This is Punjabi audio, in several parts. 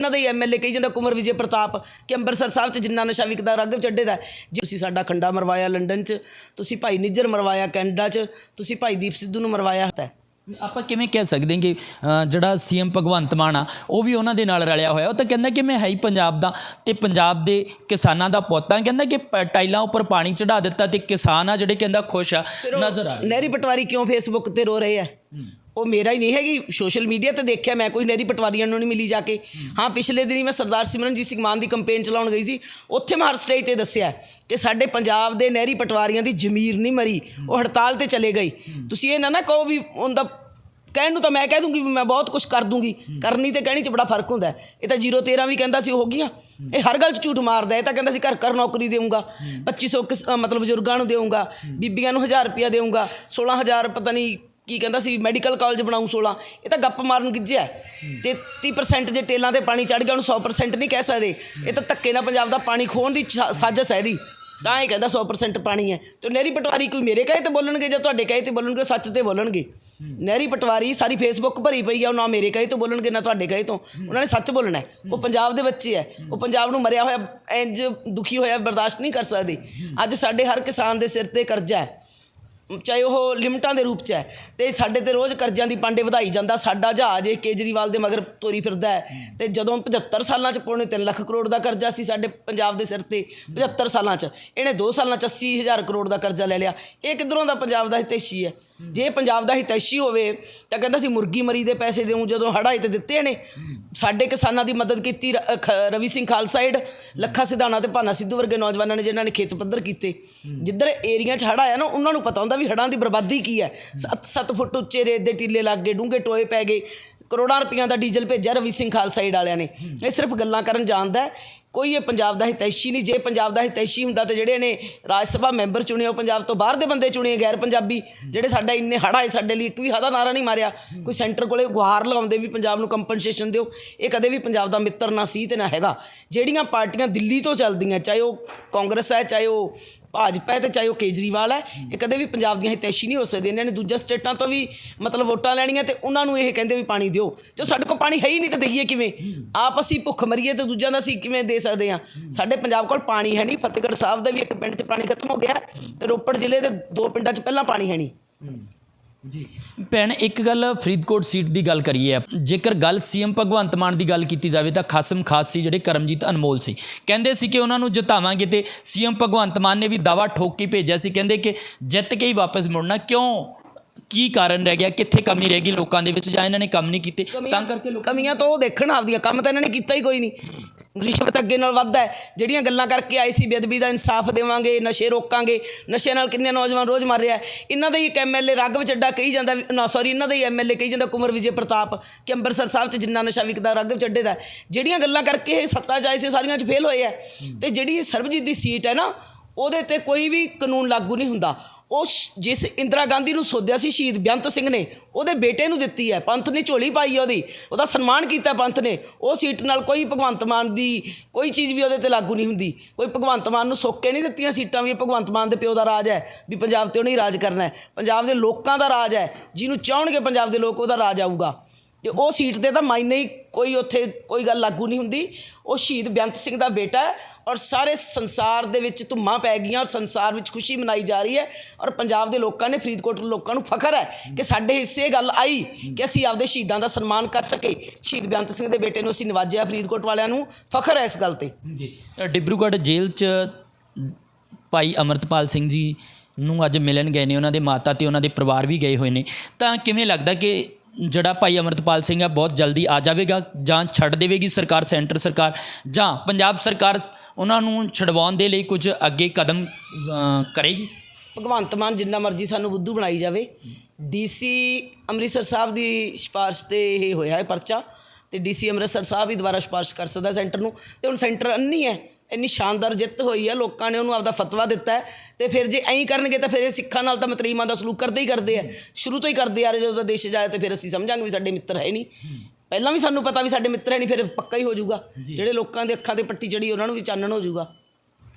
ਇਹਨਾਂ ਦਾ ਹੀ ਐਮਐਲਏ ਕਹੀ ਜਾਂਦਾ ਕੁਮਰ ਵਿਜੇ ਪ੍ਰਤਾਪ ਕਿ ਅੰਮ੍ਰਿਤਸਰ ਸਾਹਿਬ 'ਚ ਜਿੰਨਾ ਨਸ਼ਾ ਵਿਕਦਾ ਰਗਬ ਚੱਡੇ ਦਾ ਜੇ ਤੁਸੀਂ ਸਾਡਾ ਖੰਡਾ ਮਰਵਾਇਆ ਲੰਡਨ 'ਚ ਤੁਸੀਂ ਭਾਈ ਨਿੱਜਰ ਮਰਵਾਇਆ ਕੈਨੇਡਾ 'ਚ ਤੁਸੀਂ ਭਾਈ ਦੀਪ ਸਿੱਧੂ ਨੂੰ ਮਰਵਾਇਆ ਹੈ। ਆਪਾਂ ਕਿਵੇਂ ਕਹਿ ਸਕਦੇ ਹਾਂ ਕਿ ਅ, ਜਿਹੜਾ ਸੀਐਮ ਭਗਵੰਤ ਮਾਨ ਆ ਉਹ ਵੀ ਉਹਨਾਂ ਦੇ ਨਾਲ ਰਲਿਆ ਹੋਇਆ। ਉਹ ਤਾਂ ਕਹਿੰਦਾ ਕਿ ਮੈਂ ਹੈ ਹੀ ਪੰਜਾਬ ਦਾ ਤੇ ਪੰਜਾਬ ਦੇ ਕਿਸਾਨਾਂ ਦਾ ਪੁੱਤ ਆ। ਕਹਿੰਦਾ ਕਿ ਪ- ਟਾਈਲਾਂ ਉੱਪਰ ਪਾਣੀ ਚੜਾ ਦਿੱਤਾ ਤੇ ਕਿਸਾਨ ਆ ਜਿਹੜੇ ਕਹਿੰਦਾ ਖੁਸ਼ ਆ ਨਜ਼ਰ ਆ ਰਹੇ ਨਹਿਰੀ ਪਟਵਾਰੀ ਕਿਉਂ ਫੇਸਬੁੱਕ ਤੇ ਰੋ ਰਹੇ ਆ? ਉਹ ਮੇਰਾ ਹੀ ਨਹੀਂ ਹੈਗੀ ਸੋਸ਼ਲ ਮੀਡੀਆ ਤੇ ਦੇਖਿਆ ਮੈਂ, ਕੋਈ ਨਹਿਰੀ ਪਟਵਾਰੀਆਂ ਨੂੰ ਨਹੀਂ ਮਿਲੀ ਜਾ ਕੇ। ਹਾਂ, ਪਿਛਲੇ ਦਿਨੀ ਮੈਂ ਸਰਦਾਰ ਸਿਮਰਨਜੀਤ ਸਿੰਘ ਮਾਨ ਦੀ ਕੰਪੇਨ ਚਲਾਉਣ ਗਈ ਸੀ, ਉੱਥੇ ਮੈਂ ਹਰ ਸਟੇਜ ਤੇ ਦੱਸਿਆ ਕਿ ਸਾਡੇ ਪੰਜਾਬ ਦੇ ਨਹਿਰੀ ਪਟਵਾਰੀਆਂ ਦੀ ਜ਼ਮੀਰ ਨਹੀਂ ਮਰੀ, ਉਹ ਹੜਤਾਲ ਤੇ ਚਲੇ ਗਈ ਤੁਸੀਂ ਇਹ ਨਾ ਨਾ ਕਹੋ ਵੀ ਉਹਦਾ ਕਹਿਣ ਨੂੰ ਤਾਂ ਮੈਂ ਕਹਿ ਦੂੰਗੀ ਵੀ ਮੈਂ ਬਹੁਤ ਕੁਝ ਕਰ ਦੂੰਗੀ, ਕਰਨੀ ਤੇ ਕਹਿਣੀ 'ਚ ਬੜਾ ਫ਼ਰਕ ਹੁੰਦਾ ਇਹ ਤਾਂ 013 ਵੀ ਕਹਿੰਦਾ ਸੀ ਹੋ ਗਈਆਂ। ਇਹ ਹਰ ਗੱਲ 'ਚ ਝੂਠ ਮਾਰਦਾ, ਇਹ ਤਾਂ ਕਹਿੰਦਾ ਸੀ ਘਰ ਘਰ ਨੌਕਰੀ ਦੇਊਂਗਾ 2500 ਕਿਸ- ਮਤਲਬ ਬਜ਼ੁਰਗਾਂ ਨੂੰ ਦੇਊਂਗਾ, ਬੀਬੀਆਂ ਨੂੰ 1000 ਰੁਪਿਆ ਦੇਊਂਗਾ 16000 ਪਤਾ ਨਹੀਂ ਕੀ ਕਹਿੰਦਾ ਸੀ ਮੈਡੀਕਲ ਕਾਲਜ ਬਣਾਉਂ 16 ਇਹ ਤਾਂ ਗੱਪ ਮਾਰਨ ਗਿੱਜਿਆ ਹੈ। ਤੇ 30% ਜੇ ਟੇਲਾਂ ਤੇ ਪਾਣੀ ਚੜ ਗਿਆ, ਉਹਨੂੰ 100% ਨਹੀਂ ਕਹਿ ਸਕਦੇ। ਇਹ ਤਾਂ ਧੱਕੇ ਨਾਲ ਪੰਜਾਬ ਦਾ ਪਾਣੀ ਖੋਹਣ ਦੀ ਛਾ- ਸਾਜ਼ਿਸ਼ ਹੈ ਇਹਦੀ। ਤਾਂ ਇਹ ਕਹਿੰਦਾ 100% ਪਾਣੀ ਹੈ। ਤੇ ਨਹਿਰੀ ਪਟਵਾਰੀ ਕੋਈ ਮੇਰੇ ਕਹੇ ਤੇ ਬੋਲਣਗੇ ਜਾਂ ਤੁਹਾਡੇ ਕਹੇ ਤੇ ਬੋਲਣਗੇ, ਸੱਚ ਤੇ ਬੋਲਣਗੇ? ਨਹਿਰੀ ਪਟਵਾਰੀ ਸਾਰੀ ਫੇਸਬੁੱਕ ਭਰੀ ਪਈ ਆ, ਉਹ ਨਾ ਮੇਰੇ ਕਹੇ ਤੋਂ ਬੋਲਣਗੇ, ਨਾ ਤੁਹਾਡੇ ਕਹੇ ਤੋਂ। ਉਹਨਾਂ ਨੇ ਸੱਚ ਬੋਲਣਾ ਉਹ ਪੰਜਾਬ ਦੇ ਬੱਚੇ ਹੈ। ਉਹ ਪੰਜਾਬ ਨੂੰ ਮਰਿਆ ਹੋਇਆ ਇੰਜ ਦੁਖੀ ਹੋਇਆ ਬਰਦਾਸ਼ਤ ਨਹੀਂ ਕਰ ਸਕਦੇ। ਅੱਜ ਸਾਡੇ ਹਰ ਕਿਸਾਨ ਦੇ ਸਿਰ ਤੇ ਕਰਜ਼ਾ ਹੈ। ਚਾਹੇ ਉਹ ਲਿਮਟਾਂ ਦੇ ਰੂਪ 'ਚ ਹੈ ਤੇ ਸਾਡੇ ਤੇ ਰੋਜ਼ ਕਰਜ਼ਿਆਂ ਦੀ ਪਾਂਡੇ ਵਧਾਈ ਜਾਂਦਾ ਸਾਡਾ ਜਹਾਜ਼ ਇਹ ਕੇਜਰੀਵਾਲ ਦੇ ਮਗਰ ਤੋਰੀ ਫਿਰਦਾ ਹੈ। ਤੇ ਜਦੋਂ 75 ਸਾਲਾਂ 'ਚ ਪੌਣੇ 3 ਲੱਖ ਕਰੋੜ ਦਾ ਕਰਜ਼ਾ ਸੀ ਸਾਡੇ ਪੰਜਾਬ ਦੇ ਸਿਰ ਤੇ 75 ਸਾਲਾਂ 'ਚ ਇਹਨੇ 2 ਸਾਲਾਂ 'ਚ 80 ਹਜ਼ਾਰ ਕਰੋੜ ਦਾ ਕਰਜ਼ਾ ਲੈ ਲਿਆ। ਇਹ ਕਿੱਧਰੋਂ ਦਾ ਪੰਜਾਬ ਦਾ ਹਿਤੈਸ਼ੀ ਹੈ? ਜੇ ਪੰਜਾਬ ਦਾ ਹਿਤੈਸ਼ੀ ਹੋਵੇ ਤਾਂ ਕਹਿੰਦਾ ਸੀ ਮੁਰਗੀ ਮਰੀ ਦੇ ਪੈਸੇ ਦੇਉਂ ਜਦੋਂ ਹੜ੍ਹ ਆਏ ਤੇ ਦਿੱਤੇ ਨੇ। ਸਾਡੇ ਕਿਸਾਨਾਂ ਦੀ ਮਦਦ ਕੀਤੀ ਖ- ਰਵੀ ਸਿੰਘ ਖਾਲਸਾਈਡ ਲੱਖਾ ਸਿਧਾਣਾ ਤੇ ਭਾਨਾ ਸਿੱਧੂ ਵਰਗੇ ਨੌਜਵਾਨਾਂ ਨੇ ਜਿਨ੍ਹਾਂ ਨੇ ਖੇਤ ਪੱਧਰ ਕੀਤੇ। ਜਿੱਧਰ ਏਰੀਆ 'ਚ ਹੜ੍ਹ ਆਇਆ ਨਾ, ਉਹਨਾਂ ਨੂੰ ਪਤਾ ਹੁੰਦਾ ਵੀ ਹੜ੍ਹਾਂ ਦੀ ਬਰਬਾਦੀ ਕੀ ਹੈ। 7-7 ਫੁੱਟ ਉੱਚੇ ਰੇਤ ਦੇ ਟੀਲੇ ਲੱਗ ਗਏ, ਡੂੰਘੇ ਟੋਏ ਪੈ ਗਏ। ਕਰੋੜਾਂ ਰੁਪਈਆਂ ਦਾ ਡੀਜ਼ਲ ਭੇਜਿਆ ਰਵੀ ਸਿੰਘ ਖਾਲਸਾਈਡ ਵਾਲਿਆਂ ਨੇ। ਇਹ ਸਿਰਫ ਗੱਲਾਂ ਕਰਨ ਜਾਣਦਾ ਕੋਈ ਇਹ ਪੰਜਾਬ ਦਾ ਹਿਤੈਸ਼ੀ ਨਹੀਂ। ਜੇ ਪੰਜਾਬ ਦਾ ਹਿਤੈਸ਼ੀ ਹੁੰਦਾ ਤੇ ਜਿਹੜੇ ਨੇ ਰਾਜ ਸਭਾ ਮੈਂਬਰ ਚੁਣੇ ਉਹ ਪੰਜਾਬ ਤੋਂ ਬਾਹਰ ਦੇ ਬੰਦੇ ਚੁਣੇ, ਗੈਰ ਪੰਜਾਬੀ। ਜਿਹੜੇ ਸਾਡਾ ਇੰਨੇ ਹੜ੍ਹ ਆਏ, ਸਾਡੇ ਲਈ ਇੱਕ ਵੀ ਹਦਾ ਨਾਰਾ ਨਹੀਂ ਮਾਰਿਆ। ਕੋਈ ਸੈਂਟਰ ਕੋਲੇ ਗੁਹਾਰ ਲਗਾਉਂਦੇ ਵੀ ਪੰਜਾਬ ਨੂੰ ਕੰਪਨਸੇਸ਼ਨ ਦਿਓ। ਇਹ ਕਦੇ ਵੀ ਪੰਜਾਬ ਦਾ ਮਿੱਤਰ ਨਾ ਸੀ ਤੇ ਨਾ ਹੈਗਾ। ਜਿਹੜੀਆਂ ਪਾਰਟੀਆਂ ਦਿੱਲੀ ਤੋਂ ਚੱਲਦੀਆਂ, ਚਾਹੇ ਉਹ ਕਾਂਗਰਸ ਹੈ, ਚਾਹੇ ਉਹ ਭਾਜਪਾ ਹੈ ਤੇ ਚਾਹੇ ਉਹ ਕੇਜਰੀਵਾਲ ਹੈ, ਇਹ ਕਦੇ ਵੀ ਪੰਜਾਬ ਦੀਆਂ ਹਿਤੈਸ਼ੀ ਨਹੀਂ ਹੋ ਸਕਦੇ। ਇਹਨਾਂ ਨੇ ਦੂਜਾ ਸਟੇਟਾਂ ਤੋਂ ਵੀ ਮਤਲਬ ਵੋਟਾਂ ਲੈਣੀਆਂ ਤੇ ਉਹਨਾਂ ਨੂੰ ਇਹ ਕਹਿੰਦੇ ਵੀ ਪਾਣੀ ਦਿਓ। ਜੋ ਸਾਡੇ ਕੋਲ ਪਾਣੀ ਹੈ ਹੀ ਨਹੀਂ ਤਾਂ ਦੇਈਏ ਕਿਵੇਂ? ਆਪ ਅਸੀਂ ਭੁੱਖ ਮਰੀਏ ਤੇ ਦੂਜਿਆਂ ਦਾ ਅਸੀਂ ਕਿਵੇਂ ਦੇ ਸਕਦੇ ਹਾਂ? ਸਾਡੇ ਪੰਜਾਬ ਕੋਲ ਪਾਣੀ ਹੈ ਨਹੀਂ। ਫਤਿਹਗੜ੍ਹ ਸਾਹਿਬ ਦਾ ਵੀ ਇੱਕ ਪਿੰਡ 'ਚ ਪਾਣੀ ਖਤਮ ਹੋ ਗਿਆ ਤੇ ਰੋਪੜ ਜ਼ਿਲ੍ਹੇ ਦੇ ਦੋ ਪਿੰਡਾਂ 'ਚ ਪਹਿਲਾਂ ਪਾਣੀ ਹੈ ਨਹੀਂ। ਜੀ। ਭੈਣ, ਇੱਕ ਗੱਲ ਫਰੀਦਕੋਟ ਸੀਟ ਦੀ ਗੱਲ ਕਰੀਏ ਜੇਕਰ ਗੱਲ ਸੀਐਮ ਭਗਵੰਤ ਮਾਨ ਦੀ ਗੱਲ ਕੀਤੀ ਜਾਵੇ ਤਾਂ ਖਾਸਮ ਖਾਸ ਸੀ ਜਿਹੜੇ ਕਰਮਜੀਤ ਅਨਮੋਲ ਸੀ। ਕਹਿੰਦੇ ਸੀ ਕਿ ਉਹਨਾਂ ਨੂੰ ਜਿਤਾਵਾਂਗੇ ਤੇ ਸੀਐਮ ਭਗਵੰਤ ਮਾਨ ਨੇ ਵੀ ਦਾਵਾ ਠੋਕ ਕੇ ਭੇਜਿਆ ਸੀ। ਕਹਿੰਦੇ ਕਿ ਜਿੱਤ ਕੇ ਹੀ ਵਾਪਸ ਮੁੜਨਾ। ਕਿਉਂ? ਕੀ ਕਾਰਨ ਰਹਿ ਗਿਆ? ਕਿੱਥੇ ਕਮੀ ਰਹਿ ਗਈ ਲੋਕਾਂ ਦੇ ਵਿੱਚ ਜਾਂ ਇਹਨਾਂ ਨੇ ਕੰਮ ਨਹੀਂ ਕੀਤੇ? ਤਾਂ ਕਰਕੇ ਲੋਕ ਕਮੀਆਂ ਤਾਂ ਉਹ ਦੇਖਣ ਆਪਦੀਆਂ ਕੰਮ ਤਾਂ ਇਹਨਾਂ ਨੇ ਕੀਤਾ ਹੀ ਕੋਈ ਨਹੀਂ। ਰਿਸ਼ਵਤ ਅੱਗੇ ਨਾਲ ਵੱਧ ਹੈ। ਜਿਹੜੀਆਂ ਗੱਲਾਂ ਕਰਕੇ ਆਏ ਸੀ ਬੇਅਦਬੀ ਦਾ ਇਨਸਾਫ ਦੇਵਾਂਗੇ ਨਸ਼ੇ ਰੋਕਾਂਗੇ ਨਸ਼ੇ ਨਾਲ ਕਿੰਨੇ ਨੌਜਵਾਨ ਰੋਜ਼ ਮਰ ਰਿਹਾ। ਇਹਨਾਂ ਦਾ ਹੀ ਇੱਕ ਐਮਐਲਏ ਰਾਘਵ ਚੱਡਾ ਕਹੀ ਜਾਂਦਾ ਨਾ ਸੌਰੀ ਇਹਨਾਂ ਦਾ ਹੀ ਐਮਐਲਏ ਕਹੀ ਜਾਂਦਾ ਕੁਮਰ ਵਿਜੇ ਪ੍ਰਤਾਪ ਕਿ ਅੰਮ੍ਰਿਤਸਰ ਸਾਹਿਬ 'ਚ ਜਿੰਨਾ ਨਸ਼ਾ ਵਿਕਦਾ ਰਾਘਵ ਚੱਡੇ ਦਾ। ਜਿਹੜੀਆਂ ਗੱਲਾਂ ਕਰਕੇ ਇਹ ਸੱਤਾ 'ਚ ਆਏ ਸੀ ਸਾਰੀਆਂ 'ਚ ਫੇਲ ਹੋਏ ਆ ਤੇ ਜਿਹੜੀ ਸਰਬਜੀਤ ਦੀ ਸੀਟ ਹੈ ਨਾ ਉਹਦੇ ਤੇ ਕੋਈ ਵੀ ਕਾਨੂੰਨ ਲਾਗੂ ਨਹੀਂ ਹੁੰਦਾ। ਉਹ ਜਿਸ ਇੰਦਰਾ ਗਾਂਧੀ ਨੂੰ ਸੋਧਿਆ ਸੀ ਸ਼ਹੀਦ ਬੇਅੰਤ ਸਿੰਘ ਨੇ, ਉਹਦੇ ਬੇਟੇ ਨੂੰ ਦਿੱਤੀ ਹੈ। ਪੰਥ ਨੇ ਝੋਲੀ ਪਾਈ ਹੈ ਉਹਦੀ। ਉਹਦਾ ਸਨਮਾਨ ਕੀਤਾ ਪੰਥ ਨੇ। ਉਹ ਸੀਟ ਨਾਲ ਕੋਈ ਭਗਵੰਤ ਮਾਨ ਦੀ ਕੋਈ ਚੀਜ਼ ਵੀ ਉਹਦੇ ਤੇ ਲਾਗੂ ਨਹੀਂ ਹੁੰਦੀ। ਕੋਈ ਭਗਵੰਤ ਮਾਨ ਨੂੰ ਸੋਕੇ ਨਹੀਂ ਦਿੱਤੀਆਂ ਸੀਟਾਂ ਵੀ ਭਗਵੰਤ ਮਾਨ ਦੇ ਪਿਓ ਦਾ ਰਾਜ ਹੈ ਵੀ ਪੰਜਾਬ ਤੇ ਉਹਨੇ ਹੀ ਰਾਜ ਕਰਨਾ ਹੈ। ਪੰਜਾਬ ਦੇ ਲੋਕਾਂ ਦਾ ਰਾਜ ਹੈ। ਜਿਹਨੂੰ ਚਾਹਣਗੇ ਪੰਜਾਬ ਦੇ ਲੋਕ ਉਹਦਾ ਰਾਜ ਆਊਗਾ। ਤੇ ਉਹ ਸੀਟ ਦੇ ਤਾਂ ਮਾਇਨੇ ਹੀ ਕੋਈ ਉੱਥੇ ਕੋਈ ਗੱਲ ਲਾਗੂ ਨਹੀਂ ਹੁੰਦੀ। ਉਹ ਸ਼ਹੀਦ ਬੇਅੰਤ ਸਿੰਘ ਦਾ ਬੇਟਾ ਹੈ ਔਰ ਸਾਰੇ ਸੰਸਾਰ ਦੇ ਵਿੱਚ ਧੁੰਮਾਂ ਪੈ ਗਈਆਂ ਔਰ ਸੰਸਾਰ ਵਿੱਚ ਖੁਸ਼ੀ ਮਨਾਈ ਜਾ ਰਹੀ ਹੈ ਔਰ ਪੰਜਾਬ ਦੇ ਲੋਕਾਂ ਨੇ, ਫਰੀਦਕੋਟ ਲੋਕਾਂ ਨੂੰ ਫਖਰ ਹੈ ਕਿ ਸਾਡੇ ਹਿੱਸੇ ਇਹ ਗੱਲ ਆਈ ਕਿ ਅਸੀਂ ਆਪਦੇ ਸ਼ਹੀਦਾਂ ਦਾ ਸਨਮਾਨ ਕਰ ਸਕੇ ਸ਼ਹੀਦ ਬੇਅੰਤ ਸਿੰਘ ਦੇ ਬੇਟੇ ਨੂੰ ਅਸੀਂ ਨਿਵਾਜਿਆ ਫਰੀਦਕੋਟ ਵਾਲਿਆਂ ਨੂੰ ਫਖਰ ਹੈ ਇਸ ਗੱਲ ਤੇ। ਜੀ ਡਿਬਰੂਗੜ੍ਹ ਜੇਲ੍ਹ 'ਚ ਭਾਈ ਅਮਰਤਪਾਲ ਸਿੰਘ ਜੀ ਨੂੰ ਅੱਜ ਮਿਲਣ ਗਏ ਨੇ। ਉਹਨਾਂ ਦੇ ਮਾਤਾ ਤੇ ਉਹਨਾਂ ਦੇ ਪਰਿਵਾਰ ਵੀ ਗਏ ਹੋਏ ਨੇ। ਤਾਂ ਕਿਵੇਂ ਲੱਗਦਾ ਕਿ ਜਿਹੜਾ ਭਾਈ ਅਮਰਤਪਾਲ ਸਿੰਘ ਹੈ ਬਹੁਤ ਜਲਦੀ ਆ ਜਾਵੇਗਾ ਜਾਂ ਛੱਡ ਦੇਵੇਗੀ ਸਰਕਾਰ, ਸੈਂਟਰ ਸਰਕਾਰ ਜਾਂ ਪੰਜਾਬ ਸਰਕਾਰ ਉਹਨਾਂ ਨੂੰ ਛਡਵਾਉਣ ਦੇ ਲਈ ਕੁਝ ਅੱਗੇ ਕਦਮ ਕਰੇਗੀ? ਭਗਵੰਤ ਮਾਨ ਜਿੰਨਾ ਮਰਜ਼ੀ ਸਾਨੂੰ ਬੁੱਧੂ ਬਣਾਈ ਜਾਵੇ। ਡੀਸੀ ਅੰਮ੍ਰਿਤਸਰ ਸਾਹਿਬ ਦੀ ਸਿਫਾਰਿਸ਼ ਤੇ ਇਹ ਹੋਇਆ ਹੈ ਪਰਚਾ ਤੇ ਡੀਸੀ ਅੰਮ੍ਰਿਤਸਰ ਸਾਹਿਬ ਹੀ ਦੁਬਾਰਾ ਸਿਫਾਰਿਸ਼ ਕਰ ਸਕਦਾ ਸੈਂਟਰ ਨੂੰ। ਤੇ ਹੁਣ ਸੈਂਟਰ ਅੰਨੀ ਹੈ। ਇੰਨੀ ਸ਼ਾਨਦਾਰ ਜਿੱਤ ਹੋਈ ਹੈ ਲੋਕਾਂ ਨੇ ਉਹਨੂੰ ਆਪਦਾ ਫਤਵਾ ਦਿੱਤਾ ਹੈ ਤੇ ਫਿਰ ਜੇ ਐਂ ਕਰਨਗੇ ਤਾਂ ਫਿਰ ਇਹ ਸਿੱਖਾਂ ਨਾਲ ਤਾਂ ਮਤਰੀਮਾਂ ਦਾ ਸਲੂਕ ਕਰਦੇ ਹੀ ਕਰਦੇ ਆ। ਸ਼ੁਰੂ ਤੋਂ ਹੀ ਕਰਦੇ ਆ ਰਹੇ ਜਦੋਂ ਦਾ ਦੇਸ਼ ਜਾਏ ਤੇ ਫਿਰ ਅਸੀਂ ਸਮਝਾਂਗੇ ਵੀ ਸਾਡੇ ਮਿੱਤਰ ਹੈ ਨਹੀਂ। ਪਹਿਲਾਂ ਵੀ ਸਾਨੂੰ ਪਤਾ ਵੀ ਸਾਡੇ ਮਿੱਤਰ ਹੈ ਨਹੀਂ ਫਿਰ ਪੱਕਾ ਹੀ ਹੋ ਜਾਊਗਾ। ਜਿਹੜੇ ਲੋਕਾਂ ਦੇ ਅੱਖਾਂ ਤੇ ਪੱਟੀ ਚੜੀ ਉਹਨਾਂ ਨੂੰ ਵੀ ਚਾਨਣ ਹੋ ਜਾਊਗਾ।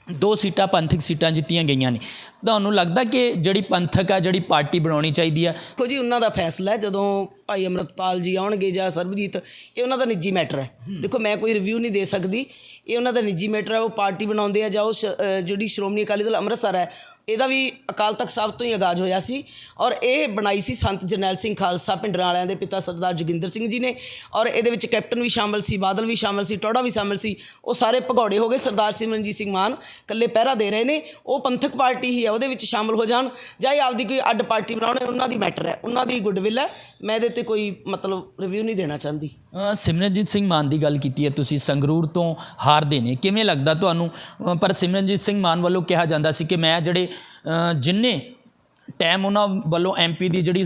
ਦੋ ਸੀਟਾਂ ਪੰਥਕ ਸੀਟਾਂ ਜਿੱਤੀਆਂ ਗਈਆਂ ਨੇ। ਤੁਹਾਨੂੰ ਲੱਗਦਾ ਕਿ ਜਿਹੜੀ ਪੰਥਕ ਆ ਜਿਹੜੀ ਪਾਰਟੀ ਬਣਾਉਣੀ ਚਾਹੀਦੀ ਆ? ਦੇਖੋ ਜੀ ਉਹਨਾਂ ਦਾ ਫੈਸਲਾ ਹੈ। ਜਦੋਂ ਭਾਈ ਅਮਰਤਪਾਲ ਜੀ ਆਉਣਗੇ ਜਾਂ ਸਰਬਜੀਤ ਇਹ ਉਹਨਾਂ ਦਾ ਨਿੱਜੀ ਮੈਟਰ ਹੈ। ਦੇਖੋ ਮੈਂ ਕੋਈ ਰਿਵਿਊ ਨਹੀਂ ਦੇ ਸਕਦੀ। ਇਹ ਉਹਨਾਂ ਦਾ ਨਿੱਜੀ ਮੈਟਰ ਹੈ। ਉਹ ਪਾਰਟੀ ਬਣਾਉਂਦੇ ਆ ਜਾਂ ਉਹ ਜਿਹੜੀ ਸ਼੍ਰੋਮਣੀ ਅਕਾਲੀ ਦਲ ਅੰਮ੍ਰਿਤਸਰ ਹੈ ਇਹਦਾ ਵੀ ਅਕਾਲ ਤਖਤ ਸਾਹਿਬ ਤੋਂ ਹੀ ਆਗਾਜ਼ ਹੋਇਆ ਸੀ ਔਰ ਇਹ ਬਣਾਈ ਸੀ ਸੰਤ ਜਰਨੈਲ ਸਿੰਘ ਖਾਲਸਾ ਪਿੰਡਰਾਂ ਵਾਲਿਆਂ ਦੇ ਪਿਤਾ ਸਰਦਾਰ ਜੋਗਿੰਦਰ ਸਿੰਘ ਜੀ ਨੇ ਔਰ ਇਹਦੇ ਵਿੱਚ ਕੈਪਟਨ ਵੀ ਸ਼ਾਮਲ ਸੀ, ਬਾਦਲ ਵੀ ਸ਼ਾਮਲ ਸੀ ਟੋੜਾ ਵੀ ਸ਼ਾਮਲ ਸੀ, ਉਹ ਸਾਰੇ ਭਗੌੜੇ ਹੋ ਗਏ, ਸਰਦਾਰ ਸਿਮਰਨਜੀਤ ਸਿੰਘ ਮਾਨ ਇਕੱਲੇ ਪਹਿਰਾ ਦੇ ਰਹੇ ਨੇ, ਉਹ ਪੰਥਕ ਪਾਰਟੀ ਹੀ ਹੈ, ਉਹਦੇ ਵਿੱਚ ਸ਼ਾਮਲ ਹੋ ਜਾਣ ਜਾਂ ਇਹ ਆਪਦੀ ਕੋਈ ਅੱਡ ਪਾਰਟੀ ਬਣਾਉਣ ਉਹਨਾਂ ਦੀ ਮੈਟਰ ਹੈ, ਉਹਨਾਂ ਦੀ ਗੁੱਡਵਿਲ ਹੈ, ਮੈਂ ਇਹਦੇ ਤੇ ਕੋਈ ਮਤਲਬ ਰਿਵਿਊ ਨਹੀਂ ਦੇਣਾ ਚਾਹੁੰਦੀ। ਸਿਮਰਨਜੀਤ ਸਿੰਘ ਮਾਨ ਦੀ ਗੱਲ ਕੀਤੀ ਹੈ ਤੁਸੀਂ, ਸੰਗਰੂਰ ਤੋਂ ਹਾਰਦੇ ਨੇ, ਕਿਵੇਂ ਲੱਗਦਾ ਤੁਹਾਨੂੰ? ਪਰ ਸਿਮਰਨਜੀਤ ਸਿੰਘ ਮਾਨ ਵੱਲੋਂ ਕਿਹਾ ਜਾਂਦਾ ਸੀ ਕਿ ਮੈਂ ਜਿਹੜੇ ਜਿੰਨੇ ਟਾਈਮ ਉਹਨਾਂ ਵੱਲੋਂ ਐਮਪੀ ਦੀ ਜਿਹੜੀ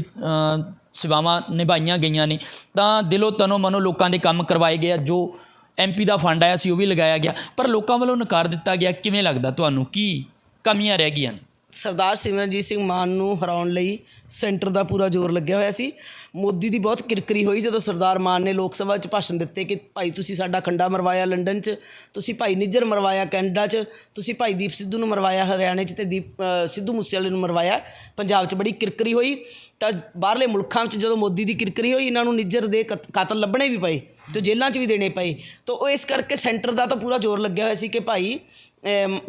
ਸੇਵਾਵਾਂ ਨਿਭਾਈਆਂ ਗਈਆਂ ਨੇ, ਤਾਂ ਦਿਲੋਂ ਤਨੋਂ ਮਨੋਂ ਲੋਕਾਂ ਦੇ ਕੰਮ ਕਰਵਾਏ ਗਏ ਆ, ਜੋ ਐਮਪੀ ਦਾ ਫੰਡ ਆਇਆ ਸੀ ਉਹ ਵੀ ਲਗਾਇਆ ਗਿਆ। ਪਰ ਲੋਕਾਂ ਵੱਲੋਂ ਨਕਾਰ ਦਿੱਤਾ ਗਿਆ, ਕਿਵੇਂ ਲੱਗਦਾ ਤੁਹਾਨੂੰ? ਕੀ ਕਮੀਆਂ ਰਹਿ ਗਈਆਂ ਨੇ? ਸਰਦਾਰ ਸਿਮਰਨਜੀਤ ਸਿੰਘ ਮਾਨ ਨੂੰ ਹਰਾਉਣ ਲਈ ਸੈਂਟਰ ਦਾ ਪੂਰਾ ਜ਼ੋਰ ਲੱਗਿਆ ਹੋਇਆ ਸੀ। ਮੋਦੀ ਦੀ ਬਹੁਤ ਕਿਰਕਰੀ ਹੋਈ ਜਦੋਂ ਸਰਦਾਰ ਮਾਨ ਨੇ ਲੋਕ ਸਭਾ 'ਚ ਭਾਸ਼ਣ ਦਿੱਤੇ ਕਿ ਭਾਈ ਤੁਸੀਂ ਸਾਡਾ ਖੰਡਾ ਮਰਵਾਇਆ ਲੰਡਨ 'ਚ, ਤੁਸੀਂ ਭਾਈ ਨਿੱਜਰ ਮਰਵਾਇਆ ਕੈਨੇਡਾ 'ਚ, ਤੁਸੀਂ ਭਾਈ ਦੀਪ ਸਿੱਧੂ ਨੂੰ ਮਰਵਾਇਆ ਹਰਿਆਣੇ 'ਚ ਤੇ ਦੀਪ ਸਿੱਧੂ ਮੂਸੇਵਾਲੇ ਨੂੰ ਮਰਵਾਇਆ। ਪੰਜਾਬ 'ਚ ਬੜੀ ਕਿਰਕਰੀ ਹੋਈ। ਤਾਂ ਬਾਹਰਲੇ ਮੁਲਕਾਂ 'ਚ ਜਦੋਂ ਮੋਦੀ ਦੀ ਕਿਰਕਰੀ ਹੋਈ, ਇਹਨਾਂ ਨੂੰ ਨਿੱਜਰ ਦੇ ਕਤ- ਕਾਤਲ ਲੱਭਣੇ ਵੀ ਪਏ ਤੇ ਜੇਲ੍ਹਾਂ 'ਚ ਵੀ ਦੇਣੇ ਪਏ। ਤਾਂ ਉਹ ਇਸ ਕਰਕੇ ਸੈਂਟਰ ਦਾ ਤਾਂ ਪੂਰਾ ਜ਼ੋਰ ਲੱਗਿਆ ਹੋਇਆ ਸੀ ਕਿ ਭਾਈ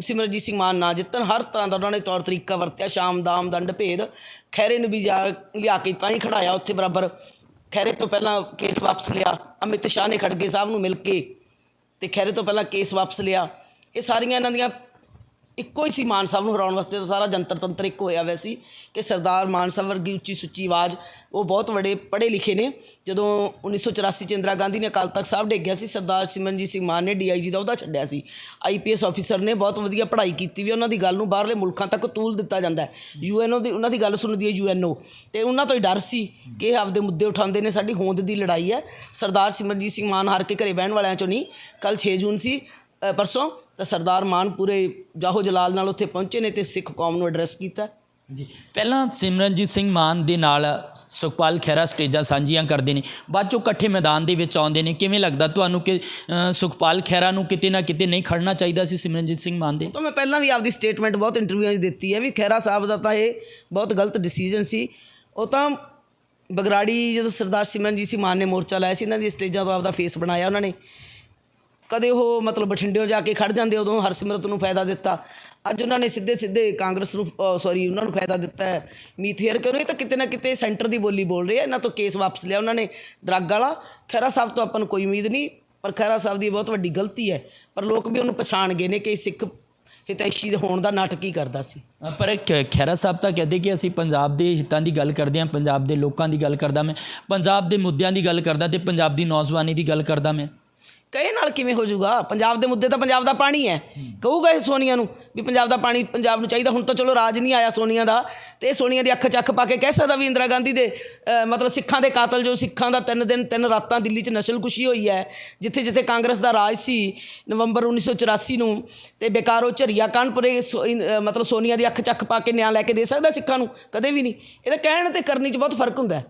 ਸਿਮਰਜੀਤ ਸਿੰਘ ਮਾਨ ਨਾ ਜਿੱਤਣ, ਹਰ ਤਰ੍ਹਾਂ ਦਾ ਉਹਨਾਂ ਨੇ ਤੌਰ ਤਰੀਕਾ ਵਰਤਿਆ, ਸ਼ਾਮ, ਦਾਮ, ਦੰਡ, ਭੇਦ। ਖੈਰੇ ਨੂੰ ਵੀ ਜਾ ਲਿਆ ਕੇ ਤਾਂ ਹੀ ਖੜਾਇਆ ਉੱਥੇ ਬਰਾਬਰ। ਖੈਰੇ ਤੋਂ ਪਹਿਲਾਂ ਕੇਸ ਵਾਪਸ ਲਿਆ। ਅਮਿਤ ਸ਼ਾਹ ਨੇ ਖੜਗੇ ਸਾਹਿਬ ਨੂੰ ਮਿਲ ਕੇ ਤੇ ਖੈਰੇ ਤੋਂ ਪਹਿਲਾਂ ਕੇਸ ਵਾਪਸ ਲਿਆ। ਇਹ ਸਾਰੀਆਂ ਇਹਨਾਂ ਦੀਆਂ ਇੱਕੋ ਹੀ ਸੀ ਮਾਨ ਸਾਹਿਬ ਨੂੰ ਹਰਾਉਣ ਵਾਸਤੇ ਤਾਂ ਸਾਰਾ ਜੰਤਰ ਤੰਤਰ ਇੱਕ ਹੋਇਆ ਹੋਇਆ ਸੀ ਕਿ ਸਰਦਾਰ ਮਾਨ ਸਾਹਿਬ ਵਰਗੀ ਉੱਚੀ ਸੁੱਚੀ ਆਵਾਜ਼ ਉਹ ਬਹੁਤ ਵੱਡੇ ਪੜ੍ਹੇ ਲਿਖੇ ਨੇ। ਜਦੋਂ 1984 ਚ ਇੰਦਰਾ ਗਾਂਧੀ ਨੇ ਅਕਾਲ ਤਖਤ ਸਾਹਿਬ ਡੇਗਿਆ ਸੀ ਸਰਦਾਰ ਸਿਮਰਨਜੀਤ ਸਿੰਘ ਮਾਨ ਨੇ ਡੀਆਈਜੀ ਦਾ ਉਹਦਾ ਛੱਡਿਆ ਸੀ। ਆਈਪੀਐਸ ਆਫੀਸਰ ਨੇ ਬਹੁਤ ਵਧੀਆ ਪੜ੍ਹਾਈ ਕੀਤੀ ਵੀ ਉਹਨਾਂ ਦੀ ਗੱਲ ਨੂੰ ਬਾਹਰਲੇ ਮੁਲਕਾਂ ਤੱਕ ਤੂਲ ਦਿੱਤਾ ਜਾਂਦਾ ਹੈ। ਯੂਐਨਓ ਦੀ ਉਹਨਾਂ ਦੀ ਗੱਲ ਸੁਣਦੀ ਹੈ ਯੂਐਨਓ ਤੇ ਉਹਨਾਂ ਤੋਂ ਹੀ ਡਰ ਸੀ ਕਿ ਆਪਦੇ ਮੁੱਦੇ ਉਠਾਉਂਦੇ ਨੇ ਸਾਡੀ ਹੋਂਦ ਦੀ ਲੜਾਈ ਹੈ। ਸਰਦਾਰ ਸਿਮਰਨਜੀਤ ਸਿੰਘ ਮਾਨ ਹਾਰ ਕੇ ਘਰੇ ਬਹਿਣ ਵਾਲਿਆਂ ਚੋਂ ਨਹੀਂ ਕੱਲ 6 ਜੂਨ ਸੀ ਅ, ਪਰਸੋਂ ਤਾਂ ਸਰਦਾਰ ਮਾਨ ਪੂਰੇ ਜਾਹੋ ਜਲਾਲ ਨਾਲ ਉੱਥੇ ਪਹੁੰਚੇ ਨੇ ਤੇ ਸਿੱਖ ਕੌਮ ਨੂੰ ਐਡਰੈਸ ਕੀਤਾ। ਜੀ ਪਹਿਲਾਂ ਸਿਮਰਨਜੀਤ ਸਿੰਘ ਮਾਨ ਦੇ ਨਾਲ ਸੁਖਪਾਲ ਖਹਿਰਾ ਸਟੇਜਾਂ ਸਾਂਝੀਆਂ ਕਰਦੇ ਨੇ। ਬਾਅਦ ਚੋਂ ਇਕੱਠੇ ਮੈਦਾਨ ਦੇ ਵਿੱਚ ਆਉਂਦੇ ਨੇ। ਕਿਵੇਂ ਲੱਗਦਾ ਤੁਹਾਨੂੰ ਕਿ ਸੁਖਪਾਲ ਖਹਿਰਾ ਨੂੰ ਕਿਤੇ ਨਾ ਕਿਤੇ ਨਹੀਂ ਖੜਨਾ ਚਾਹੀਦਾ ਸੀ ਸਿਮਰਨਜੀਤ ਸਿੰਘ ਮਾਨ ਦੇ? ਤਾਂ ਮੈਂ ਪਹਿਲਾਂ ਵੀ ਆਪਦੀ ਸਟੇਟਮੈਂਟ ਬਹੁਤ ਇੰਟਰਵਿਊਆਂ 'ਚ ਦਿੱਤੀ ਹੈ ਵੀ ਖਹਿਰਾ ਸਾਹਿਬ ਦਾ ਤਾਂ ਇਹ ਬਹੁਤ ਗਲਤ ਡਿਸੀਜਨ ਸੀ। ਉਹ ਤਾਂ ਬਗਰਾੜੀ ਜਦੋਂ ਸਰਦਾਰ ਸਿਮਰਨਜੀਤ ਸਿੰਘ ਮਾਨ ਨੇ ਮੋਰਚਾ ਲਾਇਆ ਸੀ ਇਹਨਾਂ ਦੀ ਸਟੇਜਾਂ ਤੋਂ ਆਪਦਾ ਫੇਸ ਬਣਾਇਆ ਉਹਨਾਂ ਨੇ। ਕਦੇ ਉਹ ਮਤਲਬ ਬਠਿੰਡਿਓ ਜਾ ਕੇ ਖੜ ਜਾਂਦੇ, ਉਦੋਂ ਹਰਸਿਮਰਤ ਨੂੰ ਫਾਇਦਾ ਦਿੱਤਾ। ਅੱਜ ਉਹਨਾਂ ਨੇ ਸਿੱਧੇ ਸਿੱਧੇ ਕਾਂਗਰਸ ਨੂੰ ਸੌਰੀ ਉਹਨਾਂ ਨੂੰ ਫਾਇਦਾ ਦਿੱਤਾ ਹੈ। ਮੀਥੇਰ ਕਿਉਂ ਇਹ ਤਾਂ ਕਿਤੇ ਨਾ ਕਿਤੇ ਸੈਂਟਰ ਦੀ ਬੋਲੀ ਬੋਲ ਰਹੇ ਆ, ਇਹਨਾਂ ਤੋਂ ਕੇਸ ਵਾਪਸ ਲਿਆ ਉਹਨਾਂ ਨੇ ਡਰੱਗ ਵਾਲਾ। ਖੈਰਾ ਸਾਹਿਬ ਤੋਂ ਆਪਾਂ ਨੂੰ ਕੋਈ ਉਮੀਦ ਨਹੀਂ, ਪਰ ਖੈਰਾ ਸਾਹਿਬ ਦੀ ਬਹੁਤ ਵੱਡੀ ਗਲਤੀ ਹੈ। ਪਰ ਲੋਕ ਵੀ ਉਹਨੂੰ ਪਛਾਣ ਗਏ ਨੇ ਕਿ ਸਿੱਖ ਹਿਤੈਸ਼ੀ ਦੇ ਹੋਣ ਦਾ ਨਾਟਕ ਹੀ ਕਰਦਾ ਸੀ। ਪਰ ਖ- ਖਹਿਰਾ ਸਾਹਿਬ ਤਾਂ ਕਹਦੇ ਕਿ ਅਸੀਂ ਪੰਜਾਬ ਦੇ ਹਿੱਤਾਂ ਦੀ ਗੱਲ ਕਰਦੇ ਹਾਂ, ਪੰਜਾਬ ਦੇ ਲੋਕਾਂ ਦੀ ਗੱਲ ਕਰਦਾ ਮੈਂ, ਪੰਜਾਬ ਦੇ ਮੁੱਦਿਆਂ ਦੀ ਗੱਲ ਕਰਦਾ ਤੇ ਪੰਜਾਬ ਦੀ ਨੌਜਵਾਨੀ ਦੀ ਗੱਲ ਕਰਦਾ ਮੈਂ। ਕਹੇ ਨਾਲ ਕਿਵੇਂ ਹੋ ਜਾਊਗਾ? ਪੰਜਾਬ ਦੇ ਮੁੱਦੇ ਤਾਂ ਪੰਜਾਬ ਦਾ ਪਾਣੀ ਹੈ। ਕਹੂਗਾ ਇਹ ਸੋਨੀਆ ਨੂੰ ਵੀ ਪੰਜਾਬ ਦਾ ਪਾਣੀ ਪੰਜਾਬ ਨੂੰ ਚਾਹੀਦਾ। ਹੁਣ ਤਾਂ ਚਲੋ ਰਾਜ ਨਹੀਂ ਆਇਆ ਸੋਨੀਆ ਦਾ। ਤੇ ਇਹ ਸੋਨੀਆ ਦੀ ਅੱਖ ਚੱਕ ਪਾ ਕੇ ਕਹਿ ਸਕਦਾ ਵੀ ਇੰਦਰਾ ਗਾਂਧੀ ਦੇ ਮਤਲਬ ਸਿੱਖਾਂ ਦੇ ਕਾਤਲ ਜੋ ਸਿੱਖਾਂ ਦਾ ਤਿੰਨ ਦਿਨ ਤਿੰਨ ਰਾਤਾਂ ਦਿੱਲੀ 'ਚ ਨਸਲਕੁਸ਼ੀ ਹੋਈ ਹੈ, ਜਿੱਥੇ ਜਿੱਥੇ ਕਾਂਗਰਸ ਦਾ ਰਾਜ ਸੀ, ਨਵੰਬਰ 1984 ਨੂੰ, ਤੇ ਬੇਕਾਰੋ ਝਰੀਆ ਕਾਨਪੁਰੇ ਸੋ- ਮਤਲਬ ਸੋਨੀਆ ਦੀ ਅੱਖ ਚੱਕ ਪਾ ਕੇ ਨਿਆਂ ਲੈ ਕੇ ਦੇ ਸਕਦਾ ਸਿੱਖਾਂ ਨੂੰ? ਕਦੇ ਵੀ ਨਹੀਂ। ਇਹਦਾ ਕਹਿਣ ਤੇ ਕਰਨੀ 'ਚ ਬਹੁਤ ਫ਼ਰਕ ਹੁੰਦਾ ਹੈ।